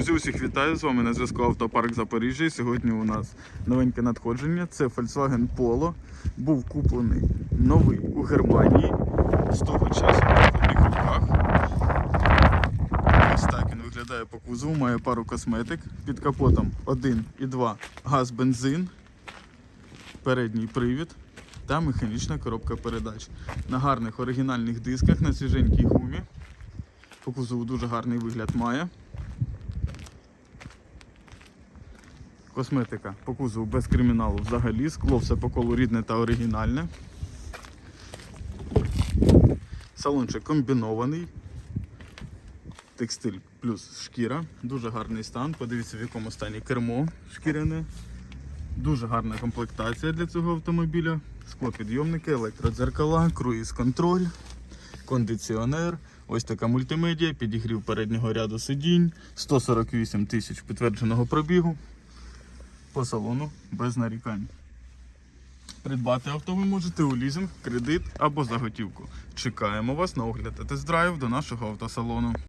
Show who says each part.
Speaker 1: Друзі, усіх вітаю! З вами на зв'язку Автопарк Запоріжжя. І Сьогодні у нас новеньке надходження. Це Volkswagen Polo. Був куплений новий у Германії. З того часу в одних руках. Ось так він виглядає по кузову, має пару косметик. Під капотом 1,2 газ, бензин, передній привід та механічна коробка передач. На гарних оригінальних дисках, на свіженькій гумі. По кузову дуже гарний вигляд має. Косметика по кузову без криміналу взагалі. Скло все по колу рідне та оригінальне. Салончик комбінований. Текстиль плюс шкіра. Дуже гарний стан. Подивіться, в якому стані кермо шкіряне. Дуже гарна комплектація для цього автомобіля. Склопідйомники, електродзеркала, круїз-контроль, кондиціонер. Ось така мультимедіа, підігрів переднього ряду сидінь, 148 тисяч підтвердженого пробігу. По салону без нарікань. Придбати авто ви можете у лізинг, кредит або за готівку. Чекаємо вас на огляд та тест-драйв до нашого автосалону.